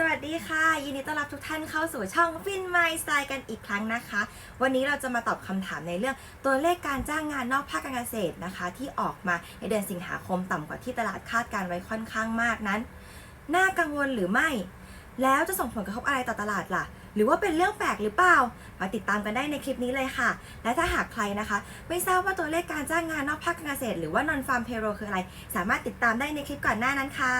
สวัสดีค่ะ ยินดีต้อนรับทุกท่านเข้าสู่ช่องฟินไมสไตล์กันอีกครั้งนะคะ วันนี้เราจะมาตอบคำถามในเรื่องตัวเลขการจ้างงานนอกภาคการเกษตรนะคะ ที่ออกมาในเดือนสิงหาคมต่ำกว่าที่ตลาดคาดการไว้ค่อนข้างมากนั้น น่ากังวลหรือไม่ แล้วจะส่งผลกระทบอะไรต่อตลาดล่ะ หรือว่าเป็นเรื่องแปลกหรือเปล่า มาติดตามกันได้ในคลิปนี้เลยค่ะ และถ้าหากใครนะคะ ไม่ทราบว่าตัวเลขการจ้างงานนอกภาคเกษตร หรือว่า non farm payroll คืออะไร สามารถติดตามได้ในคลิปก่อนหน้านั้นค่ะ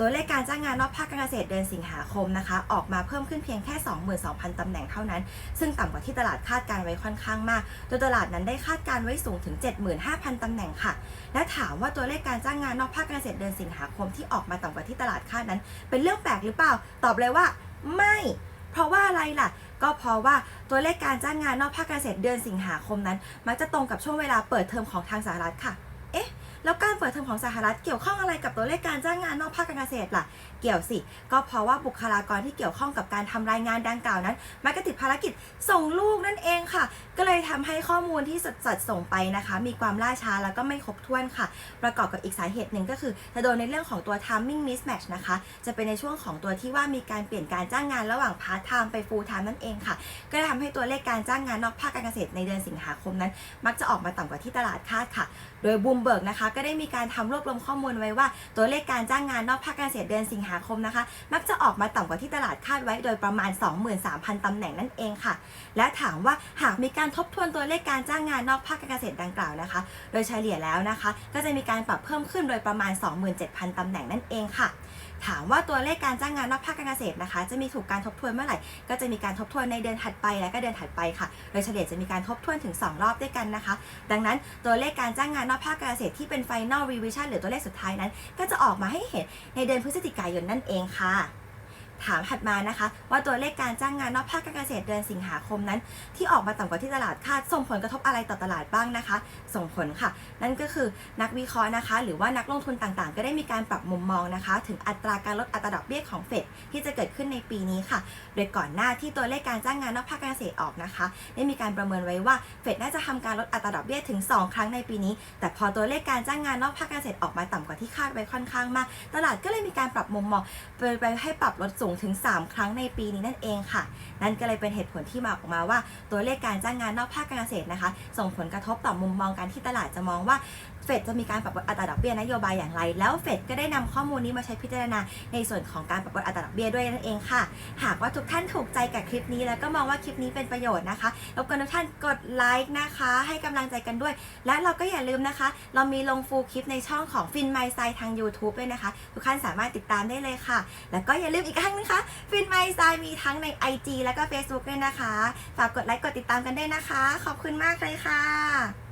ตัวเลขการจ้างงานนอกภาคการเกษตรเดือนสิงหาคมนะคะ ออกมาเพิ่มขึ้นเพียงแค่ 22,000 ตำแหน่งเท่านั้น ซึ่งต่ำกว่าที่ตลาดคาดการไว้ค่อนข้างมาก โดยตลาดนั้นได้คาดการไว้สูงถึง 75,000 ตำแหน่งค่ะ และถามว่าตัวเลขการจ้างงานนอกภาคการเกษตรเดือนสิงหาคมที่ออกมาต่ำกว่าที่ตลาดคาดนั้น เป็นเรื่องแปลกหรือเปล่า ตอบเลยว่า ไม่ เพราะว่าอะไรล่ะ ก็เพราะว่าตัวเลขการจ้างงานนอกภาคเกษตรเดือนสิงหาคมนั้น มักจะตรงกับช่วงเวลาเปิดเทอมของทางสหรัฐค่ะ แล้วการเปิดเทอมของสหรัฐเกี่ยวข้องอะไรกับตัวเลขการจ้างงานนอกภาคการเกษตรล่ะ เกี่ยวสิ ก็เพราะว่าบุคลากรที่เกี่ยวข้องกับการทำรายงานดังกล่าวนั้นมักจะติดภารกิจส่งลูกนั่นเองค่ะ ก็เลยทำให้ข้อมูลที่สดสดส่งไปนะคะ มีความล่าช้าแล้วก็ไม่ครบถ้วนค่ะ ประกอบกับอีกสาเหตุหนึ่งก็คือจะโดนในเรื่องของตัว timing mismatch นะคะ จะเป็นในช่วงของตัวที่ว่ามีการเปลี่ยนการจ้างงานระหว่าง part time ไป full time นั่นเองค่ะ ก็เลยทำให้ตัวเลขการจ้างงานนอกภาคการเกษตรในเดือนสิงหาคมนั้น มักจะออกมาต่ำกว่าที่ตลาดคาดค่ะ โดยบูมเบิร์กนะคะก็ได้มีการทำรวบรวมข้อมูลไว้ว่า ตัวเลขการจ้างงานนอกภาคการเกษตรเดือนสิงหาคมนะคะ มักจะออกมาต่ำกว่าที่ตลาดคาดไว้โดยประมาณ 23,000ตำแหน่งนั่นเองค่ะ และถามว่าหากมีการทบทวนตัวเลขการจ้างงานนอกภาคการเกษตรดังกล่าวนะคะ โดยเฉลี่ยแล้วนะคะ ก็จะมีการปรับเพิ่มขึ้นโดยประมาณ 27,000ตำแหน่งนั่นเองค่ะถามว่าตัวเลขการจ้างงานนอกภาคการเกษตรนะคะ จะมีถูกการทบทวนเมื่อไหร่ ก็จะมีการทบทวนในเดือนถัดไปและก็เดือนถัดไปค่ะ โดยเฉลี่ยจะมีการทบทวนถึง 2 รอบด้วยกันนะคะ ดังนั้นตัวเลขการจ้างงานนอกภาคการเกษตรที่เป็น็น final revision หรือตัวเลขสุดท้ายนั้น ก็จะออกมาให้เห็นในเดือนพฤศจิกายนนั่นเองค่ะ ถามถัดมานะคะ ว่าตัวเลขการจ้างงานนอกภาคการเกษตรเดือนสิงหาคมนั้น ที่ออกมาต่ำกว่าที่ตลาดคาดส่งผลกระทบอะไรต่อตลาดบ้างนะคะ ส่งผลค่ะ นั่นก็คือนักวิเคราะห์นะคะ หรือว่านักลงทุนต่างๆ ก็ได้มีการปรับมุมมองนะคะ ถึงอัตราการลดอัตราดอกเบี้ยของเฟดที่จะเกิดขึ้นในปีนี้ค่ะ โดยก่อนหน้าที่ตัวเลขการจ้างงานนอกภาคการเกษตรออกนะคะ ได้มีการประเมินไว้ว่าเฟดน่าจะทำการลดอัตราดอกเบี้ยถึง 2 ครั้งในปีนี้ แต่พอตัวเลขการจ้างงานนอกภาคการเกษตรออกมาต่ำกว่าที่คาดไว้ค่อนข้างมาก ตลาดก็เลยมีการปรับมุมมองไปไปให้ปรับลดสูงถึง 3 ครั้งในปีนี้นั่นเองค่ะ นั่นก็เลยเป็นเหตุผลที่มาออกมาว่า ตัวเลขการจ้างงานนอกภาคการเกษตรนะคะ ส่งผลกระทบต่อมุมมองการที่ตลาดจะมองว่า เฟดจะมีการปรับลดอัตราดอกเบี้ยนโยบายอย่างไร แล้วเฟดก็ได้นำข้อมูลนี้มาใช้พิจารณาในส่วนของการปรับลดอัตราดอกเบี้ยด้วยนั่นเองค่ะ หากว่าทุกท่านถูกใจกับคลิปนี้ แล้วก็มองว่าคลิปนี้เป็นประโยชน์นะคะรบกวนทุกท่านกดไลค์นะคะ ให้กำลังใจกันด้วย และเราก็อย่าลืมนะคะ เรามีลงฟูลคลิปในช่องของฟินไมซ์ไซทาง YouTube ด้วยนะคะ ทุกท่านสามารถติดตามได้เลยค่ะ แล้วก็อย่าลืมอีกครั้งนะคะฟินไมซ์ไซมีทั้งใน IG แล้วก็ Facebook ด้วยนะคะฝากกดไลค์กดติดตามกันได้นะคะ ขอบคุณมากเลยค่ะ